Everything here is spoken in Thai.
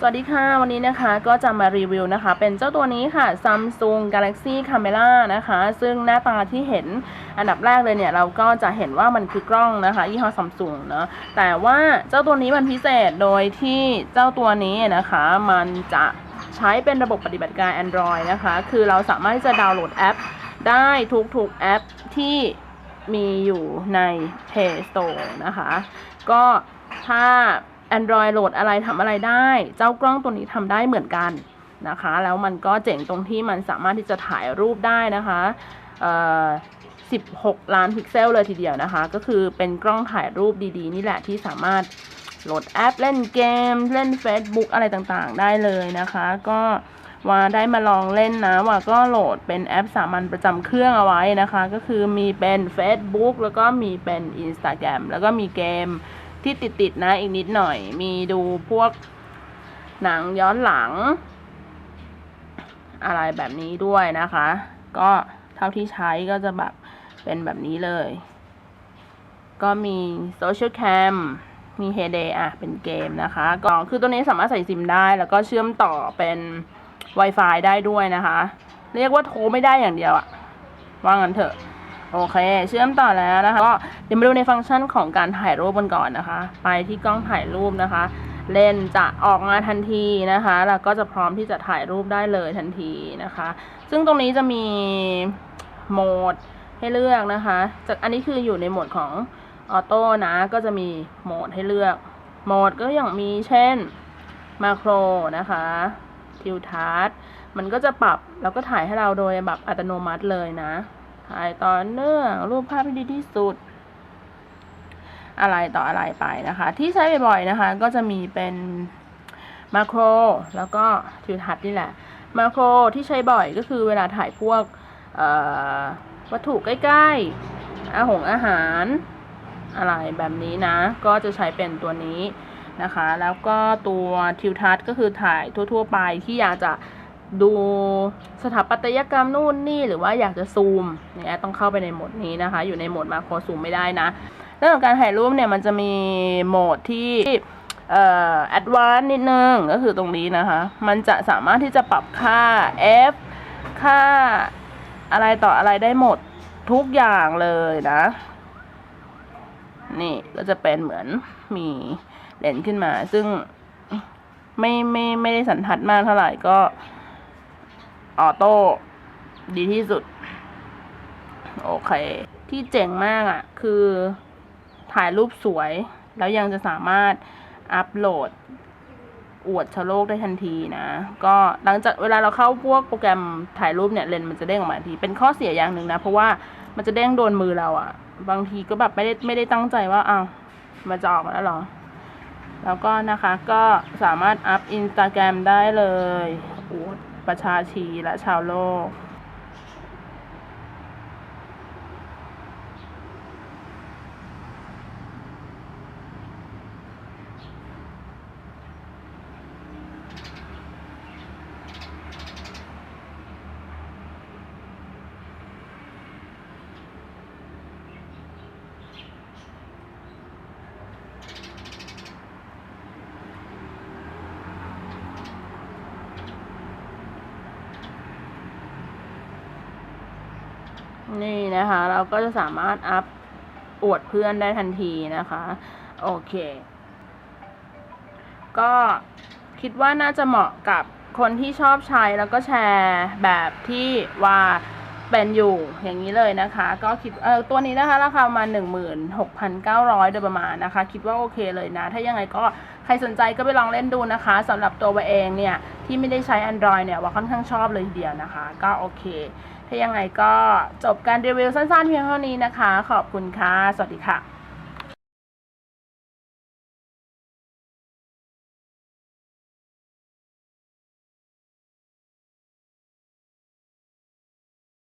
สวัสดีค่ะ วันนี้นะคะก็จะมารีวิวนะคะ เป็นเจ้าตัวนี้ค่ะ Samsung Galaxy Camera นะคะ ซึ่งหน้าตาที่เห็นอันดับแรกเลยเนี่ย เราก็จะเห็นว่ามันคือกล้องนะคะยี่ห้อ Samsung เนอะแต่ว่าเจ้าตัวนี้มันพิเศษโดยที่เจ้าตัวนี้นะคะ มันจะใช้เป็นระบบปฏิบัติการ Android นะคะ คือเราสามารถที่จะดาวน์โหลดแอป ได้ทุกๆแอปที่มีอยู่ใน Play Store นะคะ ก็ถ้า Android โหลดอะไรทำอะไรได้ เจ้ากล้องตัวนี้ทำได้เหมือนกันนะคะ แล้วมันก็เจ๋งตรงที่มันสามารถที่จะถ่ายรูปได้นะคะเอ่อ16 ล้านพิกเซลเลยทีเดียวนะคะ ก็คือเป็นกล้องถ่ายรูปดีๆ นี่แหละที่สามารถโหลดแอปเล่นเกม เล่น Facebook อะไรต่างๆ ได้เลยนะคะ ก็ว่าได้มาลองเล่นนะว่าก็โหลดเป็นแอปสามัญประจำเครื่องเอาไว้นะคะ ก็คือมีเป็น Facebook แล้วก็มีเป็น Instagram แล้วก็มีเกม ที่ติดๆนะอีกนิดหน่อย มีดูพวกหนังย้อนหลัง อะไรแบบนี้ด้วยนะคะ ก็เท่าที่ใช้ก็จะแบบเป็นแบบนี้เลย ก็มี Social Cam มี Heyday อะ เป็นเกมนะคะก็คือตัวนี้สามารถใส่ซิมได้ แล้วก็เชื่อมต่อเป็น Wi-Fi ได้ด้วยนะคะ เรียกว่าโทรไม่ได้อย่างเดียวอะว่างั้นเถอะ โอเค เชื่อมต่อแล้วนะคะ ก็เดี๋ยวมาดูในฟังก์ชันของการถ่ายรูปกันก่อนนะคะ ไปที่กล้องถ่ายรูปนะคะ เลนจะออกมาทันทีนะคะ แล้วก็จะพร้อมที่จะถ่ายรูปได้เลยทันทีนะคะ ซึ่งตรงนี้จะมีโหมดให้เลือกนะคะ จากอันนี้คืออยู่ในโหมดของออโต้นะ ก็จะมีโหมดให้เลือก โหมดก็อย่างมีเช่นมาโครนะคะทิวทัศมันก็จะปรับแล้วก็ถ่ายให้เราโดยแบบอัตโนมัติเลยนะ ถ่ายต่อเนื่องรูปภาพที่ดีที่สุด อะไรต่ออะไรไปนะคะ ที่ใช้บ่อยๆนะคะ ก็จะมีเป็นมาโครแล้วก็ทิวทัศน์นี่แหละ มาโครที่ใช้บ่อยก็คือเวลาถ่ายพวกวัตถุใกล้ๆ อาหงอาหารอะไรแบบนี้นะ ก็จะใช้เป็นตัวนี้นะคะ แล้วก็ตัวทิวทัศน์ก็คือถ่ายทั่ว ๆ ไปที่อยากจะ ดูสถาปัตยกรรมนู่นนี่หรือว่าอยากจะซูมเนี่ยต้องเข้าไปในโหมดนี้นะคะ อยู่ในโหมดมาโครซูมไม่ได้นะเรื่องของการถ่ายรูปเนี่ยมันจะมีโหมดที่เอ่อแอดวานซ์นิดนึงก็คือตรงนี้นะคะ มันจะสามารถที่จะปรับค่า f ค่าอะไรต่ออะไรได้หมดทุกอย่างเลยนะ นี่ก็จะเป็นเหมือนมีเลนส์ขึ้นมา ซึ่งไม่ไม่ไม่ได้สันทัดมากเท่าไหร่ก็ ออโต้ดีที่สุด โอเค ที่เจ๋งมากอะ่ะ คือถ่ายรูปสวย แล้วยังจะสามารถอัปโหลด อวดชาวโลกได้ทันทีนะ ก็หลังจากเวลาเราเข้าพวกโปรแกรมถ่ายรูปเนี่ยเลนส์มันจะเด้งออกมาทันที เป็นข้อเสียอย่างหนึ่งนะ เพราะว่ามันจะเด้งโดนมือเราอะ่ะ บางทีก็แบบไม่ได้ไม่ได้ตั้งใจว่าอ้าวมันจะออกมาแล้วหรอ แล้วก็นะคะก็สามารถอัพอินสตาแกรมได้เลยอวดประชาชีและชาวโลก นี่นะคะ เราก็จะสามารถอัพอวดเพื่อนได้ทันทีนะคะ โอเค ก็คิดว่าน่าจะเหมาะกับคนที่ชอบใช้แล้วก็แชร์แบบที่ว่า เป็นอยู่อย่างนี้เลยนะคะ ก็คิดเออตัวนี้นะคะราคาประมาณ16,900 โดยประมาณนะคะ คิดว่าโอเคเลยนะ ถ้ายังไงก็ใครสนใจก็ไปลองเล่นดูนะคะสำหรับตัววาเองเนี่ย ที่ไม่ได้ใช้ Android เนี่ยว่าค่อนข้างชอบเลยทีเดียวนะคะ ก็โอเค ถ้ายังไงก็จบการรีวิวสั้นๆเพียงเท่านี้นะคะ ขอบคุณค่ะ สวัสดีค่ะ